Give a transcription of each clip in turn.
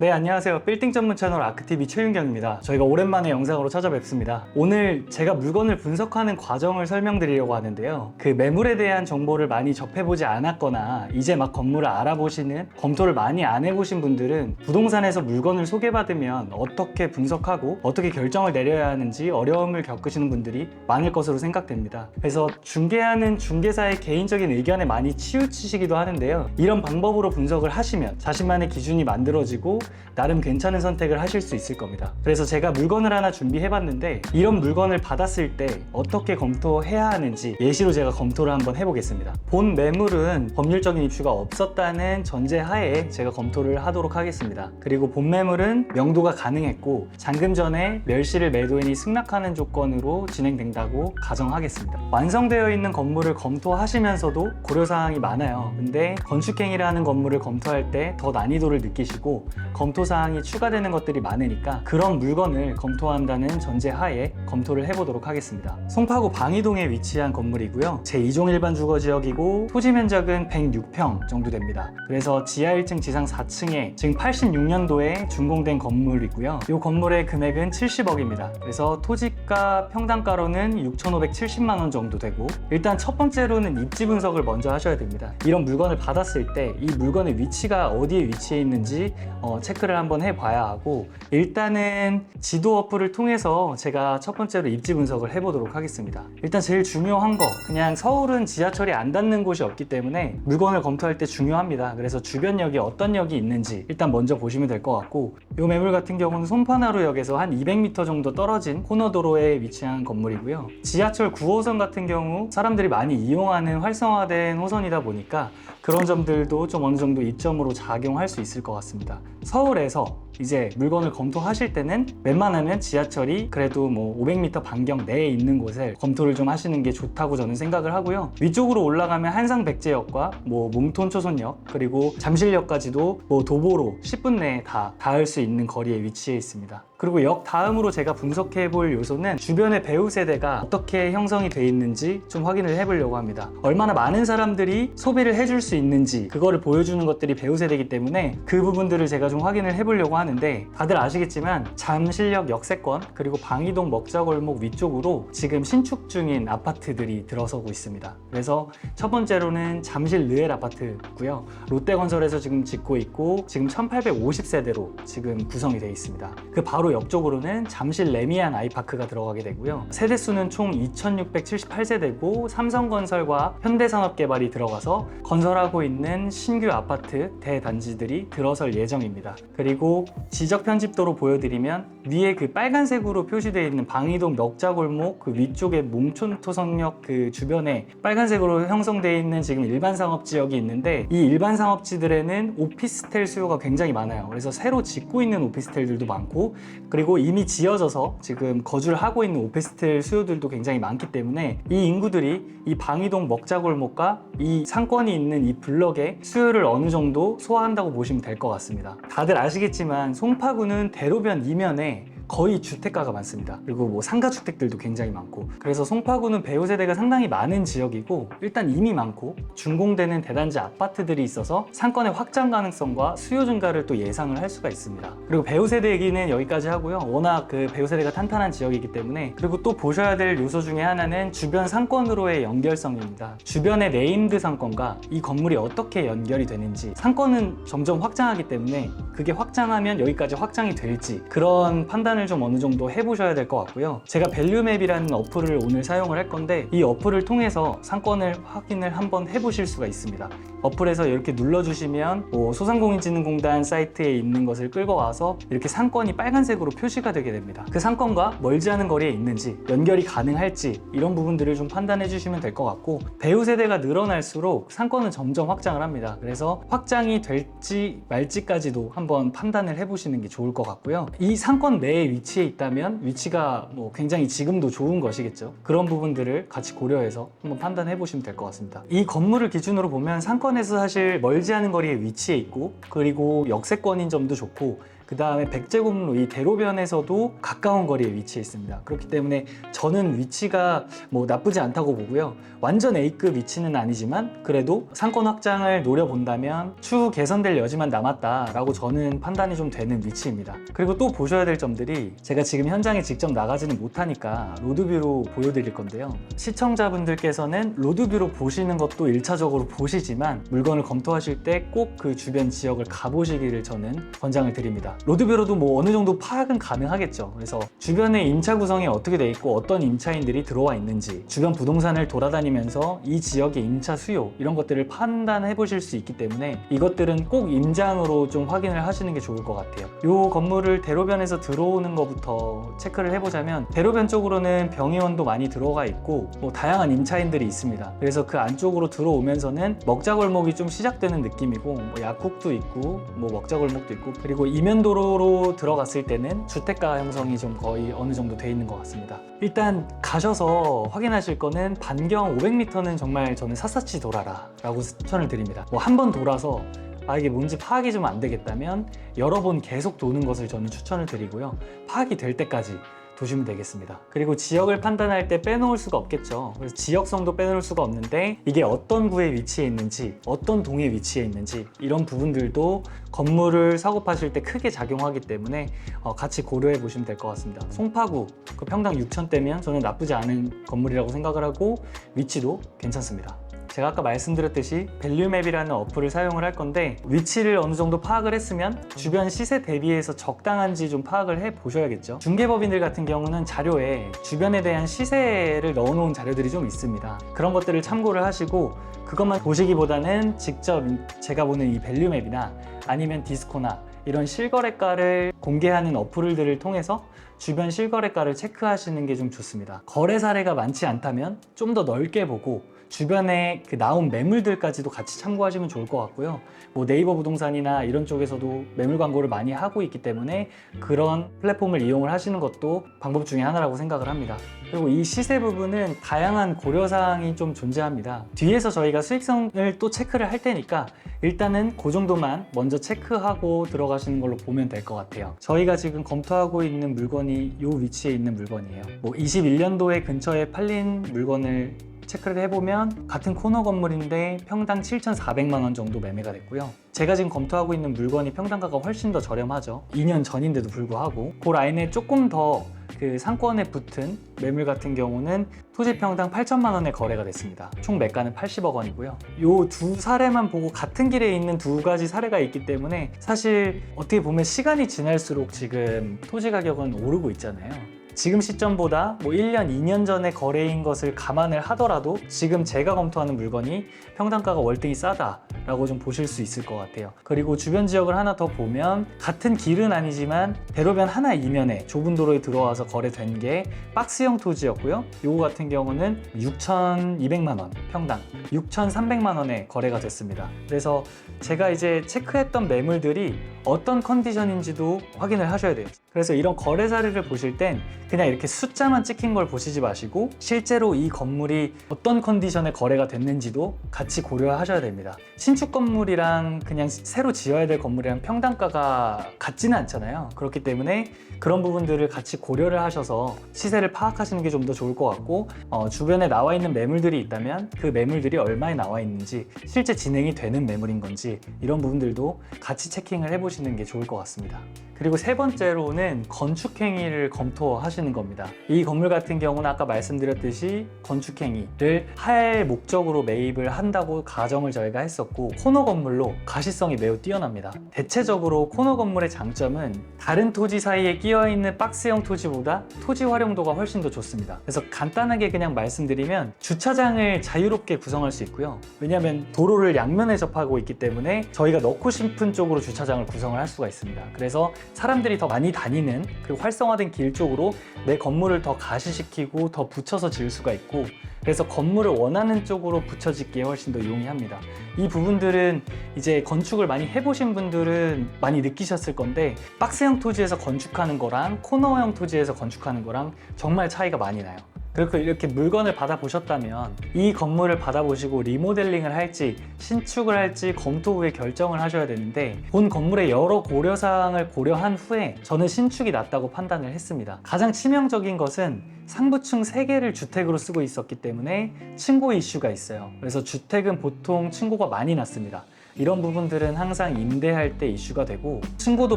네, 안녕하세요. 빌딩 전문 채널 아크티비 최윤경입니다. 저희가 오랜만에 영상으로 찾아뵙습니다. 오늘 제가 물건을 분석하는 과정을 설명드리려고 하는데요. 그 매물에 대한 정보를 많이 접해보지 않았거나 이제 막 건물을 알아보시는 검토를 많이 안 해보신 분들은 부동산에서 물건을 소개받으면 어떻게 분석하고 어떻게 결정을 내려야 하는지 어려움을 겪으시는 분들이 많을 것으로 생각됩니다. 그래서 중개하는 중개사의 개인적인 의견에 많이 치우치시기도 하는데요. 이런 방법으로 분석을 하시면 자신만의 기준이 만들어지고 나름 괜찮은 선택을 하실 수 있을 겁니다. 그래서 제가 물건을 하나 준비해봤는데 이런 물건을 받았을 때 어떻게 검토해야 하는지 예시로 제가 검토를 한번 해보겠습니다. 본 매물은 법률적인 입주가 없었다는 전제 하에 제가 검토를 하도록 하겠습니다. 그리고 본 매물은 명도가 가능했고 잔금 전에 멸실을 매도인이 승낙하는 조건으로 진행된다고 가정하겠습니다. 완성되어 있는 건물을 검토하시면서도 고려사항이 많아요. 근데 건축행위라는 건물을 검토할 때 더 난이도를 느끼시고 검토 사항이 추가되는 것들이 많으니까 그런 물건을 검토한다는 전제 하에 검토를 해보도록 하겠습니다. 송파구 방이동에 위치한 건물이고요. 제2종 일반 주거 지역이고 토지 면적은 106평 정도 됩니다. 그래서 지하 1층 지상 4층에 지금 86년도에 준공된 건물이고요. 이 건물의 금액은 70억입니다. 그래서 토지가 평당가로는 6,570만 원 정도 되고 일단 첫 번째로는 입지 분석을 먼저 하셔야 됩니다. 이런 물건을 받았을 때 이 물건의 위치가 어디에 위치해 있는지 어, 체크를 한번 해봐야 하고 일단은 지도 어플을 통해서 제가 첫 번째로 입지 분석을 해보도록 하겠습니다. 일단 제일 중요한 거 그냥 서울은 지하철이 안 닿는 곳이 없기 때문에 물건을 검토할 때 중요합니다. 그래서 주변역이 어떤 역이 있는지 일단 먼저 보시면 될 것 같고 이 매물 같은 경우는 송파나루역에서 한 200m 정도 떨어진 코너도로에 위치한 건물이고요. 지하철 9호선 같은 경우 사람들이 많이 이용하는 활성화된 호선이다 보니까 그런 점들도 좀 어느 정도 이점으로 작용할 수 있을 것 같습니다. 서울에서 이제 물건을 검토하실 때는 웬만하면 지하철이 그래도 뭐 500m 반경 내에 있는 곳을 검토를 좀 하시는 게 좋다고 저는 생각을 하고요. 위쪽으로 올라가면 한상백제역과 뭐 몽톤초선역 그리고 잠실역까지도 뭐 도보로 10분 내에 다 닿을 수 있는 거리에 위치해 있습니다. 그리고 역 다음으로 제가 분석해 볼 요소는 주변의 배우 세대가 어떻게 형성이 돼 있는지 좀 확인을 해 보려고 합니다. 얼마나 많은 사람들이 소비를 해줄 수 있는지 그거를 보여주는 것들이 배우 세대이기 때문에 그 부분들을 제가 좀 확인을 해 보려고 하는데 다들 아시겠지만 잠실역 역세권 그리고 방이동 먹자골목 위쪽으로 지금 신축 중인 아파트들이 들어서고 있습니다. 그래서 첫 번째로는 잠실 느엘 아파트고요. 롯데건설에서 지금 짓고 있고 지금 1850세대로 지금 구성이 되어 있습니다. 그 바로 옆쪽으로는 잠실 레미안 아이파크가 들어가게 되고요. 세대 수는 총 2678세대고 삼성건설과 현대산업개발이 들어가서 건설하고 있는 신규 아파트 대단지들이 들어설 예정입니다. 그리고 지적 편집도로 보여드리면 위에 그 빨간색으로 표시되어 있는 방이동 멱자골목 그 위쪽에 몽촌토성역 그 주변에 빨간색으로 형성되어 있는 지금 일반 상업 지역이 있는데 이 일반 상업지들에는 오피스텔 수요가 굉장히 많아요. 그래서 새로 짓고 있는 오피스텔들도 많고 그리고 이미 지어져서 지금 거주를 하고 있는 오피스텔 수요들도 굉장히 많기 때문에 이 인구들이 이 방이동 먹자골목과 이 상권이 있는 이 블럭의 수요를 어느 정도 소화한다고 보시면 될 것 같습니다. 다들 아시겠지만 송파구는 대로변 이면에 거의 주택가가 많습니다. 그리고 뭐 상가 주택들도 굉장히 많고 그래서 송파구는 배우 세대가 상당히 많은 지역이고 일단 이미 많고 준공되는 대단지 아파트들이 있어서 상권의 확장 가능성과 수요 증가를 또 예상을 할 수가 있습니다. 그리고 배우 세대 얘기는 여기까지 하고요. 워낙 그 배우 세대가 탄탄한 지역이기 때문에 그리고 또 보셔야 될 요소 중에 하나는 주변 상권으로의 연결성입니다. 주변의 네임드 상권과 이 건물이 어떻게 연결이 되는지 상권은 점점 확장하기 때문에 그게 확장하면 여기까지 확장이 될지 그런 판단을 좀 어느 정도 해보셔야 될 것 같고요. 제가 밸류맵이라는 어플을 오늘 사용을 할 건데 이 어플을 통해서 상권을 확인을 한번 해보실 수가 있습니다. 어플에서 이렇게 눌러주시면 뭐 소상공인진흥공단 사이트에 있는 것을 끌고 와서 이렇게 상권이 빨간색으로 표시가 되게 됩니다. 그 상권과 멀지 않은 거리에 있는지 연결이 가능할지 이런 부분들을 좀 판단해 주시면 될 것 같고 배우 세대가 늘어날수록 상권은 점점 확장을 합니다. 그래서 확장이 될지 말지까지도 한번 판단을 해보시는 게 좋을 것 같고요. 이 상권 내에 위치해 있다면 위치가 뭐 굉장히 지금도 좋은 것이겠죠. 그런 부분들을 같이 고려해서 한번 판단해 보시면 될 것 같습니다. 이 건물을 기준으로 보면 상 권에서 사실 멀지 않은 거리에 위치해 있고 그리고 역세권인 점도 좋고 그 다음에 백제공로 이 대로변에서도 가까운 거리에 위치해 있습니다. 그렇기 때문에 저는 위치가 뭐 나쁘지 않다고 보고요. 완전 A급 위치는 아니지만 그래도 상권 확장을 노려본다면 추후 개선될 여지만 남았다라고 저는 판단이 좀 되는 위치입니다. 그리고 또 보셔야 될 점들이 제가 지금 현장에 직접 나가지는 못하니까 로드뷰로 보여드릴 건데요. 시청자분들께서는 로드뷰로 보시는 것도 1차적으로 보시지만 물건을 검토하실 때 꼭 그 주변 지역을 가보시기를 저는 권장을 드립니다. 로드뷰로도 뭐 어느 정도 파악은 가능하겠죠. 그래서 주변의 임차 구성이 어떻게 돼 있고 어떤 임차인들이 들어와 있는지 주변 부동산을 돌아다니면서 이 지역의 임차 수요 이런 것들을 판단해 보실 수 있기 때문에 이것들은 꼭 임장으로 좀 확인을 하시는 게 좋을 것 같아요. 이 건물을 대로변에서 들어오는 것부터 체크를 해보자면 대로변 쪽으로는 병의원도 많이 들어가 있고 뭐 다양한 임차인들이 있습니다. 그래서 그 안쪽으로 들어오면서는 먹자골목이 좀 시작되는 느낌이고 뭐 약국도 있고 뭐 먹자골목도 있고 그리고 이면도 로로 들어갔을 때는 주택가 형성이 좀 거의 어느 정도 돼 있는 것 같습니다. 일단 가셔서 확인하실 거는 반경 500m는 정말 저는 샅샅이 돌아라 라고 추천을 드립니다. 뭐 한 번 돌아서 아 이게 뭔지 파악이 좀 안 되겠다면 여러 번 계속 도는 것을 저는 추천을 드리고요. 파악이 될 때까지 도시면 되겠습니다. 그리고 지역을 판단할 때 빼놓을 수가 없겠죠. 그래서 지역성도 빼놓을 수가 없는데 이게 어떤 구에 위치해 있는지, 어떤 동에 위치해 있는지 이런 부분들도 건물을 사고 파실 때 크게 작용하기 때문에 어, 같이 고려해 보시면 될 것 같습니다. 송파구 그 평당 6천대면 저는 나쁘지 않은 건물이라고 생각을 하고 위치도 괜찮습니다. 제가 아까 말씀드렸듯이 밸류맵이라는 어플을 사용을 할 건데 위치를 어느 정도 파악을 했으면 주변 시세 대비해서 적당한지 좀 파악을 해 보셔야겠죠. 중개법인들 같은 경우는 자료에 주변에 대한 시세를 넣어놓은 자료들이 좀 있습니다. 그런 것들을 참고를 하시고 그것만 보시기보다는 직접 제가 보는 이 밸류맵이나 아니면 디스코나 이런 실거래가를 공개하는 어플들을 통해서 주변 실거래가를 체크하시는 게 좀 좋습니다. 거래 사례가 많지 않다면 좀 더 넓게 보고 주변에 그 나온 매물들까지도 같이 참고하시면 좋을 것 같고요. 뭐 네이버 부동산이나 이런 쪽에서도 매물 광고를 많이 하고 있기 때문에 그런 플랫폼을 이용을 하시는 것도 방법 중에 하나라고 생각을 합니다. 그리고 이 시세 부분은 다양한 고려사항이 좀 존재합니다. 뒤에서 저희가 수익성을 또 체크를 할 테니까 일단은 그 정도만 먼저 체크하고 들어가시는 걸로 보면 될 것 같아요. 저희가 지금 검토하고 있는 물건이 이 위치에 있는 물건이에요. 뭐 21년도에 근처에 팔린 물건을 체크를 해보면 같은 코너 건물인데 평당 7,400만 원 정도 매매가 됐고요. 제가 지금 검토하고 있는 물건이 평당가가 훨씬 더 저렴하죠. 2년 전인데도 불구하고 그 라인에 조금 더 그 상권에 붙은 매물 같은 경우는 토지 평당 8천만 원에 거래가 됐습니다. 총 매가는 80억 원이고요. 이두 사례만 보고 같은 길에 있는 두 가지 사례가 있기 때문에 사실 어떻게 보면 시간이 지날수록 지금 토지 가격은 오르고 있잖아요. 지금 시점보다 뭐 1년, 2년 전의 거래인 것을 감안을 하더라도 지금 제가 검토하는 물건이 평당가가 월등히 싸다 라고 좀 보실 수 있을 것 같아요. 그리고 주변 지역을 하나 더 보면 같은 길은 아니지만 대로변 하나 이면에 좁은 도로에 들어와서 거래된 게 박스형 토지였고요. 요거 같은 경우는 6,200만 원 평당, 6,300만 원에 거래가 됐습니다. 그래서 제가 이제 체크했던 매물들이 어떤 컨디션인지도 확인을 하셔야 돼요. 그래서 이런 거래 사례를 보실 땐 그냥 이렇게 숫자만 찍힌 걸 보시지 마시고 실제로 이 건물이 어떤 컨디션에 거래가 됐는지도 같이 고려하셔야 됩니다. 신축 건물이랑 그냥 새로 지어야 될 건물이랑 평당가가 같지는 않잖아요. 그렇기 때문에 그런 부분들을 같이 고려를 하셔서 시세를 파악하시는 게 좀 더 좋을 것 같고 어, 주변에 나와 있는 매물들이 있다면 그 매물들이 얼마에 나와 있는지 실제 진행이 되는 매물인 건지 이런 부분들도 같이 체킹을 해보시는 게 좋을 것 같습니다. 그리고 세 번째로는 건축행위를 검토하시는 겁니다. 이 건물 같은 경우는 아까 말씀드렸듯이 건축행위를 할 목적으로 매입을 한다고 가정을 저희가 했었고 코너 건물로 가시성이 매우 뛰어납니다. 대체적으로 코너 건물의 장점은 다른 토지 사이에 끼어 있는 박스형 토지보다 토지 활용도가 훨씬 더 좋습니다. 그래서 간단하게 그냥 말씀드리면 주차장을 자유롭게 구성할 수 있고요. 왜냐하면 도로를 양면에 접하고 있기 때문에 저희가 넣고 싶은 쪽으로 주차장을 구성을 할 수가 있습니다. 그래서 사람들이 더 많이 다니는 그 활성화된 길 쪽으로 내 건물을 더 가시시키고 더 붙여서 지을 수가 있고 그래서 건물을 원하는 쪽으로 붙여짓기에 훨씬 더 용이합니다. 이 부분들은 이제 건축을 많이 해보신 분들은 많이 느끼셨을 건데 박스형 토지에서 건축하는 거랑 코너형 토지에서 건축하는 거랑 정말 차이가 많이 나요. 그렇게 이렇게 물건을 받아보셨다면 이 건물을 받아보시고 리모델링을 할지 신축을 할지 검토 후에 결정을 하셔야 되는데 본 건물의 여러 고려사항을 고려한 후에 저는 신축이 낫다고 판단을 했습니다. 가장 치명적인 것은 상부층 3개를 주택으로 쓰고 있었기 때문에 층고 이슈가 있어요. 그래서 주택은 보통 층고가 많이 났습니다. 이런 부분들은 항상 임대할 때 이슈가 되고 층고도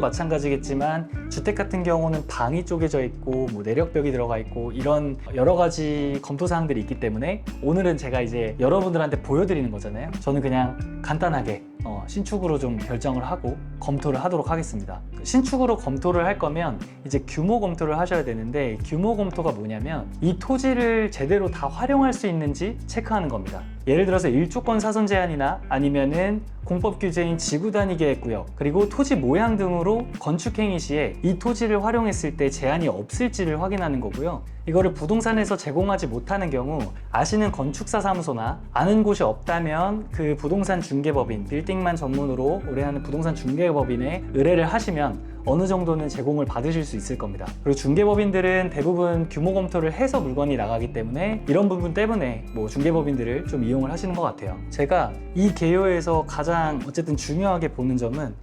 마찬가지겠지만 주택 같은 경우는 방이 쪼개져 있고 뭐 내력벽이 들어가 있고 이런 여러 가지 검토 사항들이 있기 때문에 오늘은 제가 이제 여러분들한테 보여드리는 거잖아요. 저는 그냥 간단하게 어, 신축으로 좀 결정을 하고 검토를 하도록 하겠습니다. 신축으로 검토를 할 거면 이제 규모 검토를 하셔야 되는데 규모 검토가 뭐냐면 이 토지를 제대로 다 활용할 수 있는지 체크하는 겁니다. 예를 들어서 일조권 사선 제한이나 아니면은 공법 규제인 지구 단위 계획 구역 그리고 토지 모양 등으로 건축 행위 시에 이 토지를 활용했을 때 제한이 없을지를 확인하는 거고요. 이거를 부동산에서 제공하지 못하는 경우 아시는 건축사 사무소나 아는 곳이 없다면 그 부동산 중개법인 빌딩만 전문으로 의뢰하는 부동산 중개법인에 의뢰를 하시면 어느 정도는 제공을 받으실 수 있을 겁니다. 그리고 중개법인들은 대부분 규모 검토를 해서 물건이 나가기 때문에 이런 부분 때문에 뭐 중개법인들을 좀 이용을 하시는 것 같아요. 제가 이 개요에서 가장 어쨌든 중요하게 보는 점은